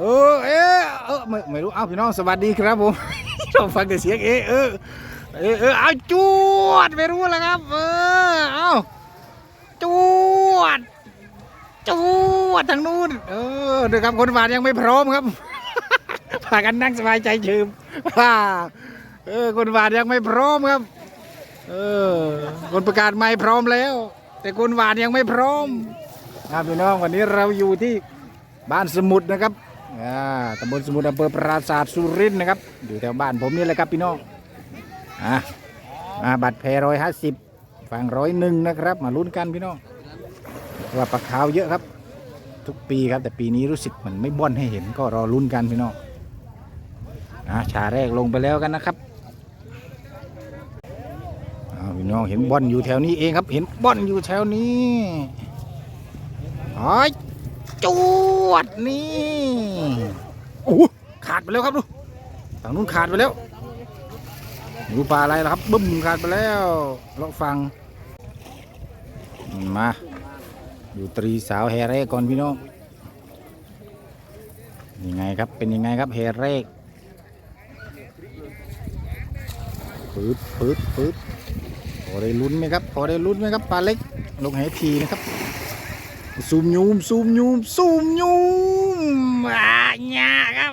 เออเอะเออไม่ไม่รู้เอาพี่น้องสวัสดีครับผมเราฟังแต่เสียงเอเออเออเออเอาจวดไม่รู้แล้วครับ เออเอาจวดจวดทางนู้นเออเดี๋ยวครับคนหวานยังไม่พร้อมครับพากันนั่งสบายใจชืมว่าเออคนหวานยังไม่พร้อมครับ เออคนประกาศไม่พร้อมแล้ว แต่คนหวานยังไม่พร้อมครับพี่น้องวันนี้เราอยู่ที่บ้านสมุทรนะครับ อ่าตำบลสมุทรอำเภอปราสาทสุรินทร์นะครับ อยู่แถวบ้านผมนี่แหละครับพี่น้องอะมาบัตรแพร้อยห้าสิบฝั่งร้อยหนึ่งนะครับ มาลุ้นกันพี่น้องว่าปลาขาวเยอะครับ ทุกปีครับแต่ปีนี้รู้สึกมันไม่บ้อนให้เห็นก็รอลุ้นกันพี่น้องอะชาแรกลงไปแล้วกันนะครับพี่น้องเห็นบอลอยู่แถวนี้เองครับ เห็นบอลอยู่แถวนี้อ้อย จวดนี่โอ้ขาดไปแล้วครับดูฝั่งนู้นขาดไปแล้วไม่รู้ปลาอะไรแล้วครับบึ้มขาดไปแล้วเลาฟังมาดูตรีสาวแฮเร่ก่อนพี่น้องยังไงครับเป็นยังไงครับแฮเร่ปื๊ดปื๊ดปื๊ดพอได้ลุ้นไหมครับพอได้ลุ้นไหมครับปลาเล็กลงแหทีนะครับ ซูมยูมซูมยูมซูมยูมอ่าหยาครับ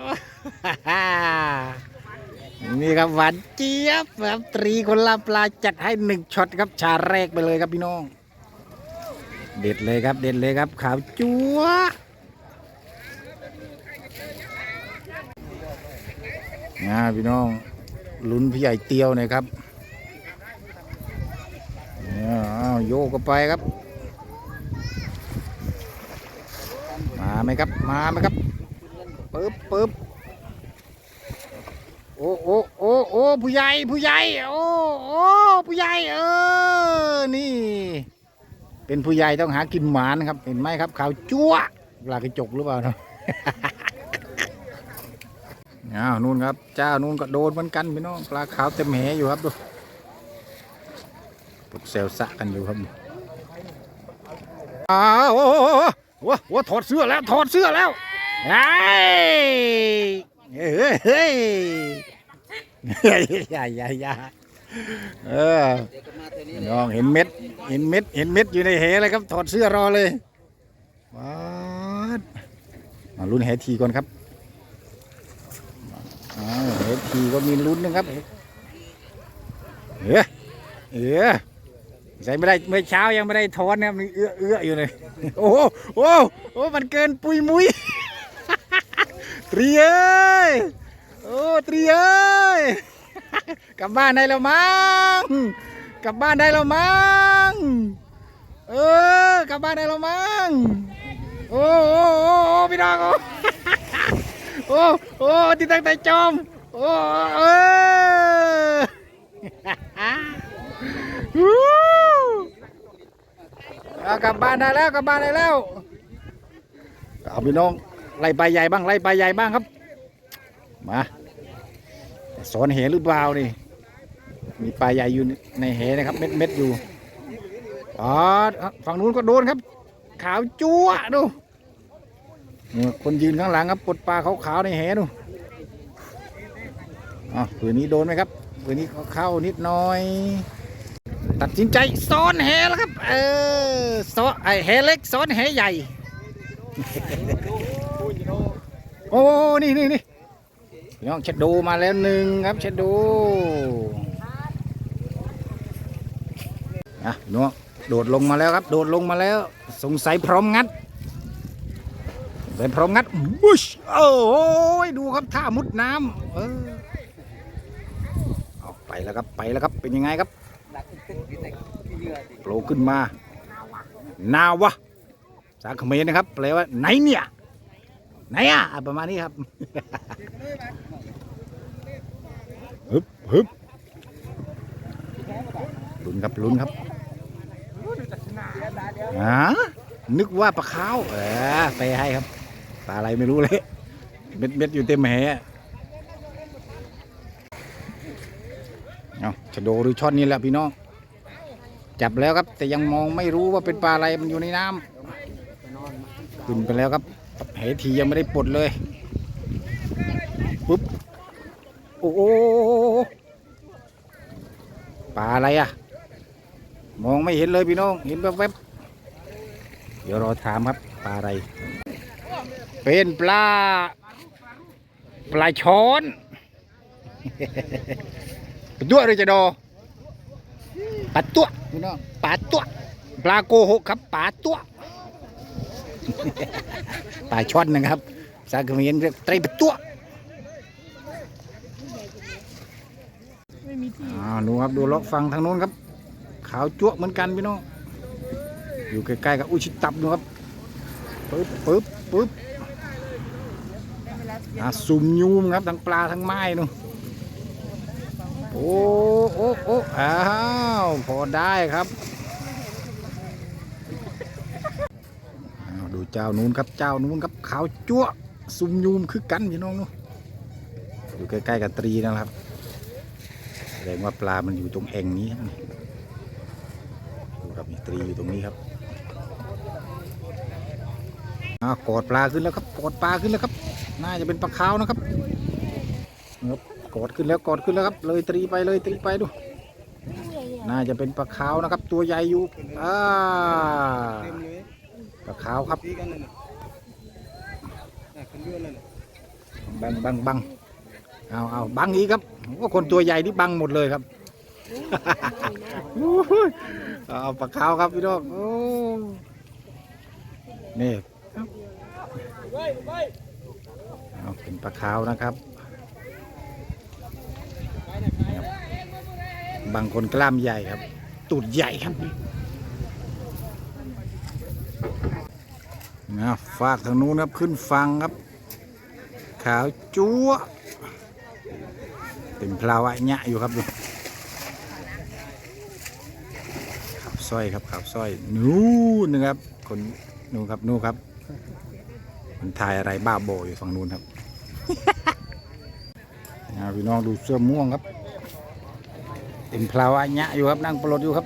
นี่ครับหวานเจี๊ยบครับตรีคนละปลาจัดให้หนึ่งช็อตครับชาแรกไปเลยครับพี่น้อง เด็ดเลยครับ เด็ดเลยครับขาวจั๊วนะพี่น้องลุ้นพี่ใหญ่เตียวน่อยครับนี่ยอ้าวโยกก็ไปครับ มา ไหมครับ มาไหมครับปึ๊บปึ๊บโอ้โอ้โอ้โอ้ผู้ใหญ่ผู้ใหญ่โอ้โอ้ผู้ใหญ่เออนี่ เป็นผู้ใหญ่ต้องหากินหมานครับ เห็นไหมครับขาวจั๊วปลากระจกหรือเปล่าเนาะอ้าวนู่นครับ เจ้านู่นก็โดนเหมือนกันพี่น้องปลาขาวเต็มแหอยู่ครับดูพวกเซลสะกันอยู่ครับอ้าว โอ้โหโอ้โหโอ้โหถอดเสื้อแล้วถอดเสื้อแล้วไอ้เฮ้ยเฮ้ยเฮ้ยอย่าอย่าอย่าเออน้องเห็นเม็ด เห็นเม็ด เห็นเม็ดอยู่ในเหเลยครับ ถอดเสื้อรอเลยว้าวมาลุ้นแหทีก่อนครับอ้าวแหทีก็มีลุ้นนะครับเฮ้ยเออ ใส่ไม่ได้เมื่อเช้ายังไม่ได้ถอนนะครับมันเอื้อเอื้ออยู่เลยโอ้โหโอ้โหโอ้มันเกินปุยมุยตรีเอ้ยโอ้ตรีเอ้ยกลับบ้านได้แล้วมั้งกลับบ้านได้แล้วมั้งเออกลับบ้านได้แล้วมั้งโอ้โอ้โอ้พี่น้องโอ้โอ้โอ้ที่ตั้งแต่จอมโอ้เออ วู้เอา กลับบ้านได้แล้วกลับบ้านได้แล้วเอาพี่น้องไล่ปลาใหญ่บ้างไล่ปลาใหญ่บ้างครับ มาสอนเหหรือเปล่านี่ มีปลาใหญ่อยู่ในเหนะครับ เม็ดเม็ดอยู่อ๋อฝั่งนู้นก็โดนครับ ขาวจั๊วดูคนยืนข้างหลังครับปลดปลาขาวๆในเหดูอ๋อผืนนี้โดนไหมครับผืนนี้เข้านิดน่อย ตัดสินใจซ้อนแหแล้วครับ เออซ้อนไอแหเล็กซ้อนแหใหญ่ โอ้นี่นี่นี่พี่น้องเช็ดดูมาแล้วหนึ่งครับเช็ดดูอะน้องโดดลงมาแล้วครับ โดดลงมาแล้ว สงสัยพร้อมงัดเป็นพร้อมงัดบุชโอ้ยดูครับท่ามุดน้ำเออเอาไปแล้วครับไปแล้วครับเป็นยังไงครับ โผล่ขึ้นมา นาวะสาเขมรนะครับแปลว่าไหนเนี่ย ไหนอะประมาณนี้ครับฮึบฮึบลุ้นครับลุ้นครับอ่านึกว่าปลาขาวเออไปให้ครับปลาอะไรไม่รู้เลยเม็ดเม็ดอยู่เต็มแหเอาชะโดหรือช่อนนี่แหละพี่น้อง จับแล้วครับ แต่ยังมองไม่รู้ว่าเป็นปลาอะไรมันอยู่ในน้ำขึ้นไปแล้วครับเหทียังไม่ได้ปลดเลยปุ๊บโอ้โหปลาอะไรอะ มองไม่เห็นเลยพี่น้อง เห็นแวบๆเดี๋ยวรอถามครับปลาอะไร เป็นปลา ปลาช้อนปลาตัวหรือจะดอปลาตัว พี่น้องปลาตัวปลาโกหกครับปลาตัวปลาช่อนนะครับสากเขมรเรียกไตรปลาตัวอ้าวดูครับดูเลาะฟังทางโน้นครับ ขาวจั่วะเหมือนกันพี่น้องอยู่ใกล้ๆกับอุชิตับดูครับปึ๊บปึ๊บปึ๊บอะสุ่มยูมครับทั้งปลาทั้งไม้นู่น โอ้โอ้โอ้อ้าวพอได้ครับดูเจ้านู้นครับเจ้านู้นครับขาวจั่วะสุ่มยูมคือกันพี่น้องนู่นอยู่ใกล้ๆกับตรีนะครับแสดงว่าปลามันอยู่ตรงแอ่งนี้ดูครับมีตรีอยู่ตรงนี้ครับกอดปลาขึ้นแล้วครับกอดปลาขึ้นแล้วครับ น่าจะเป็นปลาขาวนะครับครับ กอดขึ้นแล้วกอดขึ้นแล้วครับ เลยตรีไปเลยตรีไปดู น่าจะเป็นปลาขาวนะครับ ตัวใหญ่อยู่อ่าปลาขาวครับบังบังบังเอาเอาบังอีกครับว่าคนตัวใหญ่ที่บังหมดเลยครับอ้ยเอาปลาขาวครับพี่น้องโอ้นี่เอาเป็นปลาขาวนะครับ บางคนกล้ามใหญ่ครับ ตูดใหญ่ครับนะฝากทางนู้นครับขึ้นฟังครับ ขาวจั๊วเป็นพลาวะญะอยู่ครับดูขับสร้อยครับขับสร้อยนู่นนะครับคนนู่นครับนู่นครับมันถ่ายอะไรบ้าโบอยู่ฝั่งนู้นครับอ่าพี่น้องดูเสื้อม่วงครับ เป็นพลาวะญะอยู่ครับนั่งปลดอยู่ครับ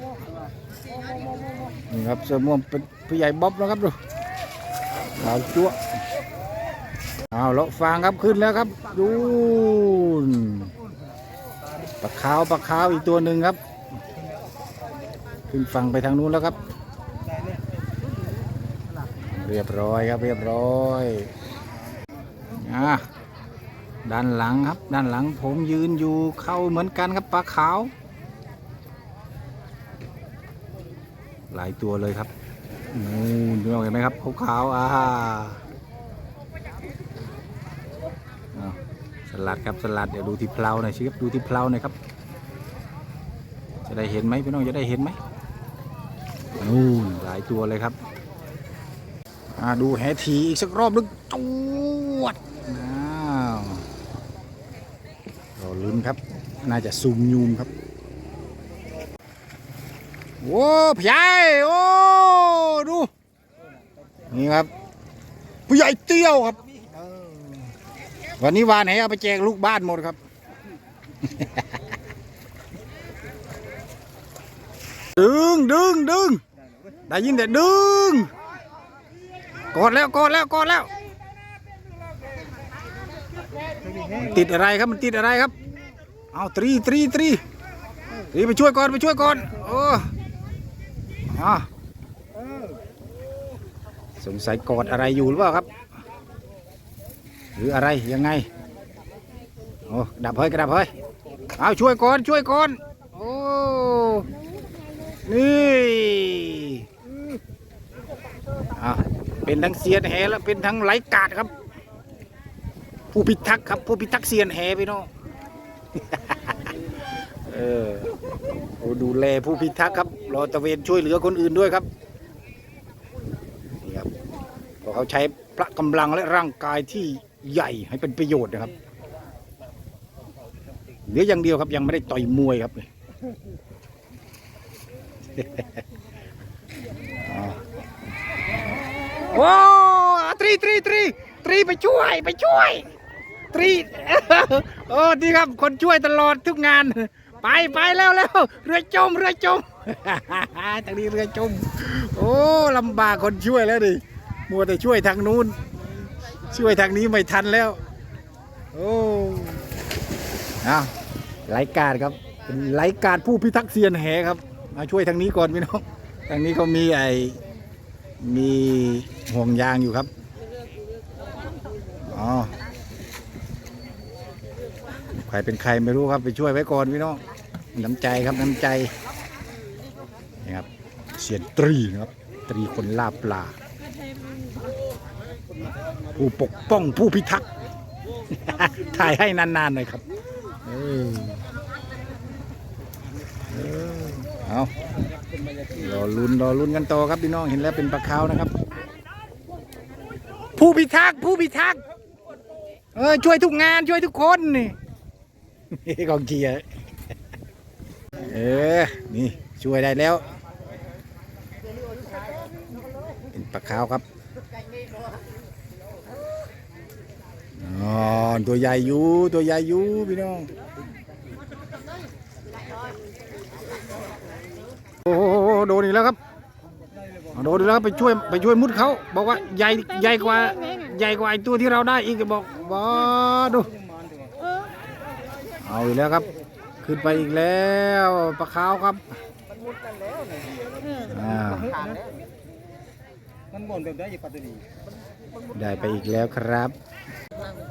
นี่ครับเสื้อม่วงเป็นผู้ใหญ่บ๊อบนะครับดูขาวจั๊วเอาเลาฟางครับขึ้นแล้วครับ ดูนปลาขาวปลาขาวอีกตัวหนึ่งครับ ขึ้นฝั่งไปทางนู้นแล้วครับ เรียบร้อยครับเรียบร้อยอะด้านหลังครับ ด้านหลังผมยืนอยู่เข้าเหมือนกันครับปลาขาว ลายตัวเลยครับนู่นดูเห็นไหมครับขาวๆอ่าสลัดครับสลัดเดี๋ยวดูที่เพลาหน่อยสิครับดูที่เพลาหน่อยครับ จะได้เห็นไหมพี่น้องจะได้เห็นไหมนู่นหลายตัวเลยครับอ่าดูแหทีอีกสักรอบนึงจวดอ้าวรอลุ้นครับ น่าจะซูมยูมครับ โอ้พี่ใหญ่โอ้ดู นี่ครับผู้ใหญ่เตี้ยวครับ วันนี้วานไหนเอาไปแจกลูกบ้านหมดครับ ดึงดึงดึงได้ยินแต่ดึงกดแล้วกดแล้วกดแล้ว ติดอะไรครับมันติดอะไรครับ เอาตรีตรีตรีตรีไปช่วยก่อนไปช่วยก่อนโอ้ อะสงสัยกอดอะไรอยู่หรือเปล่าครับ หรืออะไรยังไงโอ้ดับเฮ้ยกระดับเฮ้ยเอาช่วยก่อนช่วยก่อนโอ้นี่อะเป็นทั้งเสียนแหแล้วเป็นทั้งไหลกาดครับ ผู้พิทักษ์ครับผู้พิทักษ์เสียนแหพี่น้องเออโอ้ดูแลผู้พิทักษ์ครับ รอตะเวนช่วยเหลือคนอื่นด้วยครับนี่ครับพราะเขาใช้พละกำลังและร่างกายที่ใหญ่ให้เป็นประโยชน์นะครับเหลืออย่างเดียวครับยังไม่ได้ต่อยมวยครับโอ้ตรีตรีตรีตรีไปช่วยไปช่วย ตรีโอ้ดีครับคนช่วยตลอดทุกงาน ไปไปแล้วแล้วเรือจมเรือจมทางนี้เรือจม โอ้ลำบากคนช่วยแล้วดิมัวแต่ช่วยทางนู้น ช่วยทางนี้ไม่ทันแล้ว โอ้เอาไลการ์ดครับเป็นไลการ์ดผู้พิทักษ์เซียนแหครับ มาช่วยทางนี้ก่อนพี่น้องทางนี้เขามีไอ้มีห่วงยางอยู่ครับอ๋อใครเป็นใครไม่รู้ครับไปช่วยไว้ก่อนพี่น้อง น้ำใจครับน้ำใจนี่ครับเซียนตรีนะครับตรีคนล่าปลา ผู้ปกป้องผู้พิทักษ์ถ่ายให้นานๆหน่อยครับเออเออเอารอลุ้นรอลุ้นกันต่อครับพี่น้องเห็นแล้วเป็นปลาขาวนะครับ ผู้พิทักษ์ผู้พิทักษ์เออช่วยทุกงานช่วยทุกคนนี่กองเชียร์ เออ นี่ช่วยได้แล้ว เป็นปลาขาวครับอ๋อตัวใหญ่อยู่ตัวใหญ่อยู่พี่น้อง โอ้โหโดนอีกแล้วครับโดนอีกแล้วครับไปช่วยไปช่วยมุดเขาบอกว่าใหญ่ใหญ่กว่าใหญ่กว่าไอตัวที่เราได้อีกบอกบอดูเอาอีกแล้วครับ ขึ้นไปอีกแล้วปลาขาวครับอ่ามันบ่นแบบได้อยังปัตตานีได้ไปอีกแล้วครับ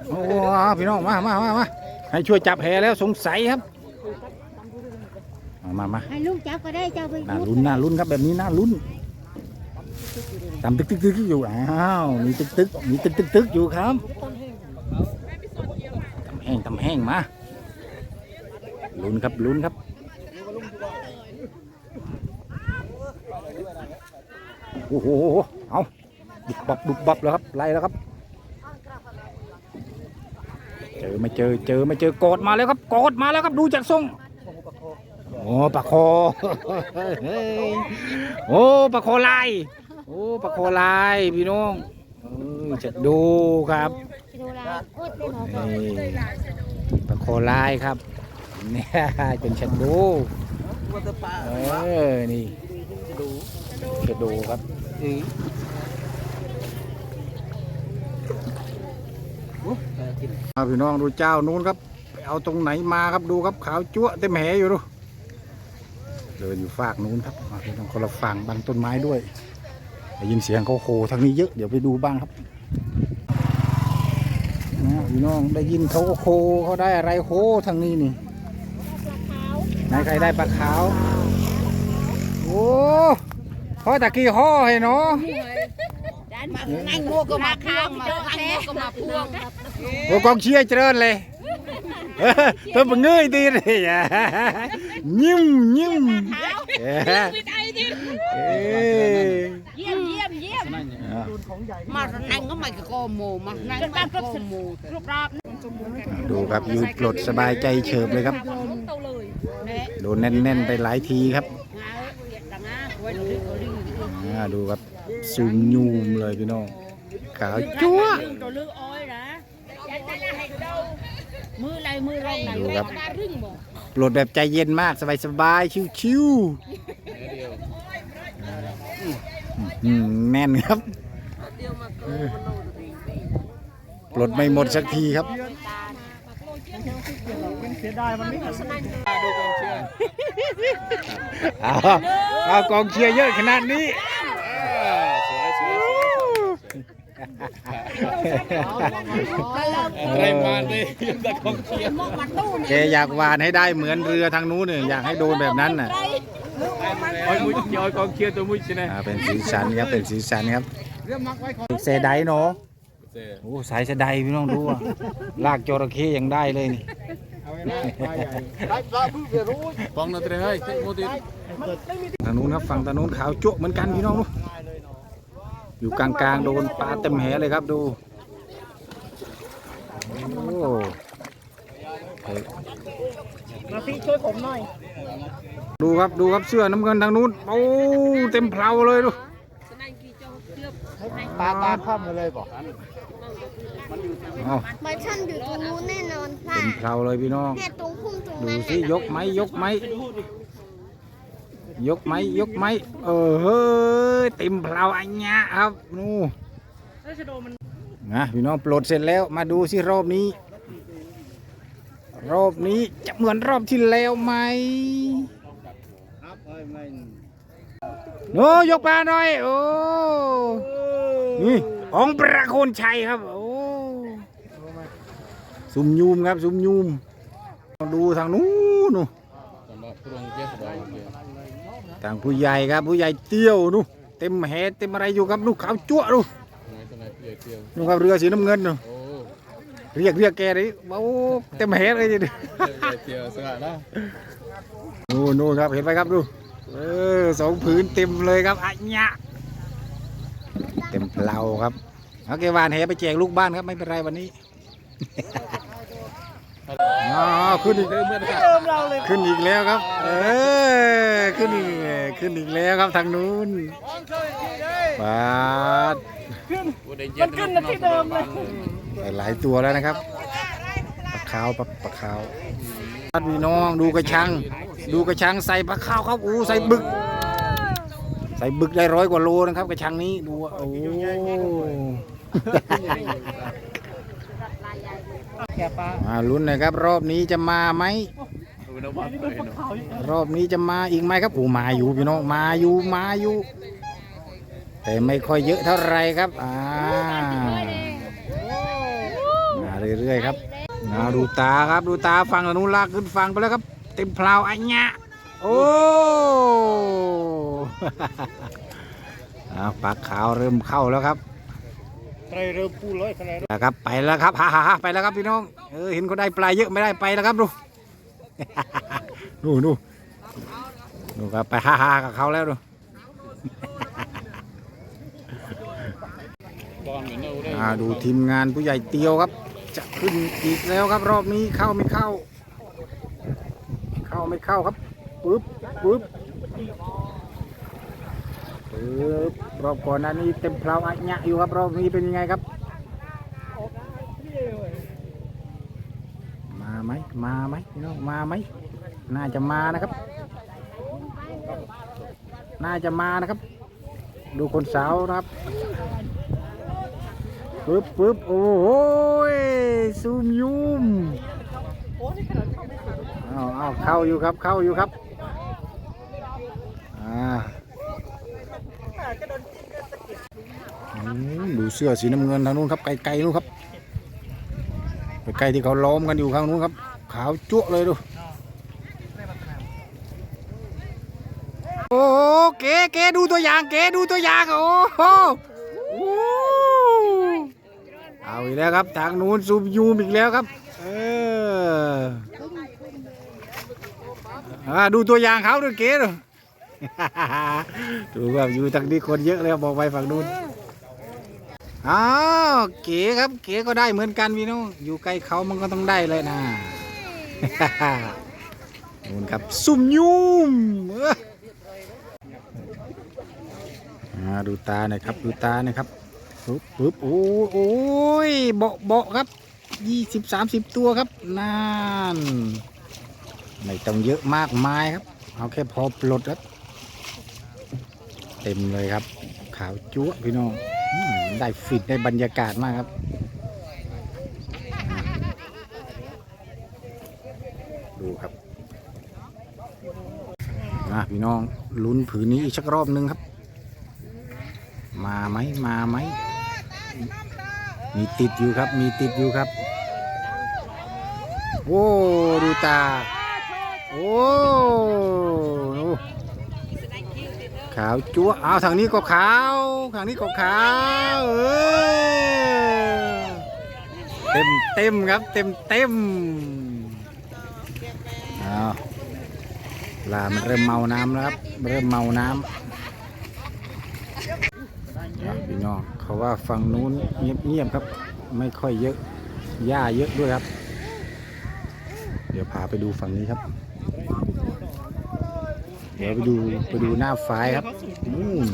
โอ้โหพี่น้องมามามามาให้ช่วยจับแหแล้วสงสัยครับมามามาให้ลูกจับก็ได้เจ้าไปน่าลุ้นน่าลุ้นครับแบบนี้น่าลุ้นตำตึกตึกตึกอยู่อ้าวมีตึกตึกมีตึกตึกตึกอยู่ครับตำแห้งตำแห้งมา ลุ้นครับลุ้นครับโอ้โหเอาบุบบับบุบบับแล้วครับไล่แล้วครับ เจอไม่เจอเจอไม่เจอกอดมาแล้วครับกอดมาแล้วครับดูจากทรงโอ้ปลาคอเฮ้ยโอ้ปลาคอลายโอ้ปลาคอลายพี่น้องเออจะดูครับดูแลโอ๊ยเป็นหัวนี่ปลาคอลายครับ เนี่ยเป็นชัดดูเออนี่จะดูครับอือโอ้แต่กินเอาพี่น้องดูเจ้านู้นครับไปเอาตรงไหนมาครับดูครับขาวจั๊วเต็มแหอยู่ดูเดินอยู่ฝากนู้นครับพี่น้องคนละฝั่งบังต้นไม้ด้วยได้ยินเสียงเขาโคทางนี้เยอะเดี๋ยวไปดูบ้างครับนะพี่น้องได้ยินเขาโคเขาได้อะไรโคทางนี้นี่ ไหนใครได้ปลาขาว โอ้เพราะตะกี้ห่อให้เนาะนั่งโง่ก็มาข้าวมาแท้ก็มาพวงโอ้กองเชียร์เจริญเลยเออตัวมันเงยดีเลยอะยิ้มยิ้มเอ้ยเอ้ยเยี่ยมเยี่ยมเยี่ยมอะมานั่งก็ไม่ก็โกโมมานั่งก็ไม่โกโมรูปรอบดูครับยืดปลดสบายใจเฉิบเลยครับ โดนแน่นๆไปหลายทีครับงาเวียดดังงาไว้ดูดิเขาดิ้งอ่าดูครับสูงยูมเลยพี่น้องขาวจั๊วมืออ้อยนะมือรอไรไหนดูครับตารึ่งบ่ปลดแบบใจเย็นมากสบายๆชิวๆแน่นครับเออปลดไม่หมดสักทีครับ เสียดายมันไม่ทันดูกองเชียร์เอาเอากองเชียร์เยอะขนาดนี้สวยสวยอะไรมาเลยแต่กองเชียร์แกอยากวานให้ได้เหมือนเรือทางนู้นเนี่ยอยากให้โดนแบบนั้นน่ะอ้ยมุ้ยยอยกองเชียร์ตัวมุ้ยใช่ไหมอ่าเป็นสีสันครับเป็นสีสันครับเรื่องมักไว้ขอเซไดเนาะโอ้สายเซไดพี่น้องดูอะลากจระเข้ยังได้เลยนี่ เอาไว้ได้ปลาใหญ่ได้ปลาผู้เรียรู้ปองนาเตรให้โมติทางนู้นครับฝั่งทางนู้นขาวจุเหมือนกันพี่น้องอยู่กลางๆโดนปลาเต็มแหเลยครับดูโอ้เฮ้ยมาพี่ช่วยผมหน่อย ดูครับดูครับเสื้อน้ำเงินทางนู้นโอ้เต็มเพลาเลยดู ปลาตาข้ามมาเลยบอกเอาปลาช่อนอยู่ตรงนู้นแน่นอนค่ะเต็มเพลาเลยพี่น้องแค่ตรงพุ่มตรงดูนั้นสิยกไหมยกไหมยกไหมยกไหมเออเฮ้ยเต็มเพลาอันเนี้ยครับนู่นนะพี่น้องปลดเสร็จแล้วมาดูสิรอบนี้ รอบนี้จะเหมือนรอบที่แล้วไหมครับเอ้ยไม่โน้ยกปลาหน่อยโอ้ นี่ของประโคนชัยครับ โอ้ซุ่มยูมครับซุ่มยูมดูทางนู้นนู่นสำหรับพวงเจ๊สบายเจ๊ทางผู้ใหญ่ครับผู้ใหญ่เตี้ยวนู่นเต็มแหเต็มอะไรอยู่ครับนู่นขาวจั่วนู่นไงตัวไหนเปลี่ยนเปลี่ยนนู่นครับเรือสีน้ำเงินนู่นโอ้เรียกเรียกแกเลยโอ้เต็มแหเลยดิเปลี่ยนเปลี่ยนสกัดนะนู่นนู่นครับเห็นไหมครับดูเออสองผืนเต็มเลยครับอัญญะ เต็มเปล่าครับเอาแกวานแหไปแจกลูกบ้านครับไม่เป็นไรวันนี้อ๋อขึ้นอีกเริ่มเมื่อไหร่ขึ้นอีกแล้วครับ เออขึ้นอีกขึ้นอีกแล้วครับทางนู้นปาดมันขึ้นที่เดิมเลยหลายตัวแล้วนะครับปลาขาวปลาปลาขาวพี่น้องดูกระชัง ดูกระชังใส่ปลาขาวครับอู้ใส่บึก ใส่บึกได้ร้อยกว่าโลนะครับ กระชังนี้ดูว่าโอ้มาลุ้นหนะครับ รอบนี้จะมาไหมรอบนี้จะมาอีกไหมครับโอ้มาอยู่พี่น้องมาอยู่มาอยู่ แต่ไม่ค่อยเยอะเท่าไรครับอ่ามาเรื่อยๆครับมาดูตาครับดูตาฟังอนุลากขึ้นฟังไปแล้วครับ เต็มเพลาวอัญญะ โอ้อ่าปลาขาวเริ่มเข้าแล้วครับใครเริ่มพูดเลยใครนะครับไปแล้วครับฮ่าฮ่าฮ่าไปแล้วครับพี่น้องเออเห็นเขาได้ปลาเยอะไม่ได้ไปแล้วครับดูดูดูดูครับไปฮ่าฮ่ากับเขาแล้วดูบอลเหมือนเราได้อ่าดูทีมงานผู้ใหญ่เตียวครับ จะขึ้นอีกแล้วครับรอบนี้เข้าไม่เข้า เข้าไม่เข้าครับ ปึ๊บปึ๊บปึ๊บรอบก่อนหน้านี้เต็มเพลาอัญญะอยู่ครับรอบนี้เป็นยังไงครับ มาไหมมาไหมพี่น้องมาไหมน่าจะมานะครับ น่าจะมานะครับ ดูคนสาวนะครับปึ๊บปึ๊บโอ้โหยซูมยุมเอาเอาเข้าอยู่ครับเข้าอยู่ครับ ดูเสื้อสีน้ำเงินทางนู้นครับ ไกลๆนู้นครับไกลๆที่เขาล้อมกันอยู่ข้างนู้นครับ ขาวจั่วเลยดูโอ้เก๋เก๋ดูตัวอย่างเก๋ดูตัวอย่างโอ้โหเอาอีกแล้วครับทางนู้นซูมยูมอีกแล้วครับ เออดูตัวอย่างเขาดูเก๋ดู ดูแบบอยู่ทางนี้คนเยอะเลยบอกไปฝั่งนู้นอ้าวเก๋ครับเก๋ก็ได้เหมือนกันพี่น้องอยู่ใกล้เขามันก็ต้องได้เลยนะนู่นครับซุ่มยุมเอ้ออ่าดูตาหน่อยครับดูตาหน่อยครับปึ๊บปึ๊บโอ้ยโอ้ยเบาะเบาะครับยี่สิบสามสิบตัวครับนั่นไม่ต้องเยอะมากมายครับ เอาแค่พอปลดครับ เต็มเลยครับ ขาวจั๊วพี่น้องได้ฟิตได้บรรยากาศมากครับ ดูครับมาพี่น้องลุ้นผืนนี้อีกสักรอบหนึงครับ มาไหมมาไหมมีติดอยู่ครับ มีติดอยู่ครับ โอ้ ดูตา โอ้าวจั๊วเอาทางนี้ก็ขาวทางนี้ก็ขาวเออเต็มเต็มครับเต็มเต็มเอาปลามันเริ่มเมาน้ำแล้วครับ เริ่มเมาน้ำอะพี่น้องเขาว่าฝั่งนู้นเงียบๆครับ ไม่ค่อยเยอะหญ้าเยอะด้วยครับ เดี๋ยวพาไปดูฝั่งนี้ครับ ดี๋ยวไปดูไปดูหน้าฝายครับนู่น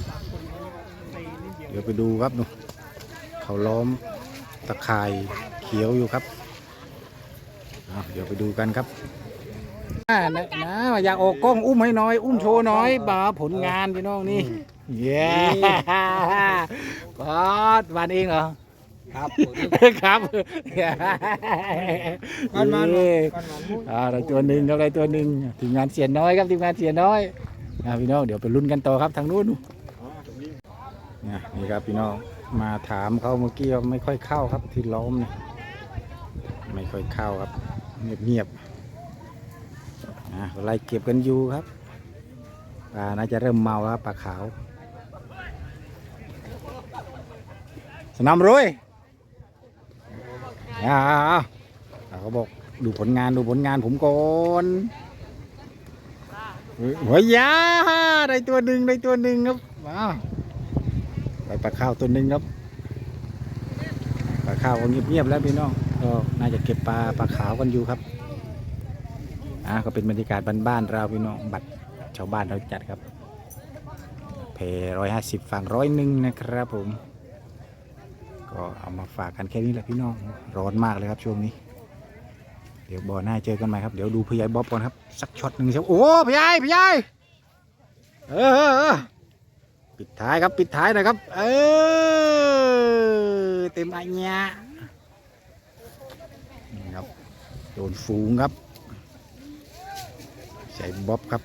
เดี๋ยวไปดูครับนู่นเขาล้อมตะข่ายเขียวอยู่ครับอะเดี๋ยวไปดูกันครับอ่านะนะอยากออกกล้องอุ้มให้หน้อย อุ้มโชว์หน้อยบาผลงานพี่น้องนี่เย้ปอดวานเองเหรอ ครับครับมันมันเอ้ยมันมันมุ้ยอ่าได้ตัวหนึ่งครับได้ตัวหนึ่งทีมงานเสียน้อยครับทีมงานเสียน้อยอ่าพี่น้องเดี๋ยวไปลุ้นกันต่อครับทางนู้นนู่นเนี่ยนี่ครับพี่น้องมาถามเขาเมื่อกี้ว่าไม่ค่อยเข้าครับที่ล้อมเนี่ยไม่ค่อยเข้าครับ เงียบเงียบๆอ่าไล่เก็บกันอยู่ครับปลาน่าจะเริ่มเมาแล้วครับปลาขาวสนามรวย อ่าๆๆเขาบอกดูผลงานดูผลงานผมก่อนหัวยาได้ตัวหนึ่งได้ตัวหนึ่งครับว้าวไปปลาข้าวตัวหนึ่งครับปลาข้าวก็เงียบๆแล้วพี่น้องก็น่าจะเก็บปลาปลาขาวกันอยู่ครับอ่าก็เป็นบรรยากาศบ้านๆเราพี่น้องบัตรชาวบ้านเราจัดครับเพร้อยห้าสิบฝั่งร้อยหนึ่งนะครับผม ก็เอามาฝากกันแค่นี้แหละพี่น้อง ร้อนมากเลยครับช่วงนี้ เดี๋ยวบ่อหน้าเจอกันใหม่ครับ เดี๋ยวดูพี่ใหญ่บ๊อบก่อนครับ สักช็อตหนึ่งเชียวโอ้พี่ใหญ่พี่ใหญ่เออเออปิดท้ายครับปิดท้ายหน่อยครับ เออเต็มอันเนี้ยครับโดนฝูงครับใส่บ๊อบครับ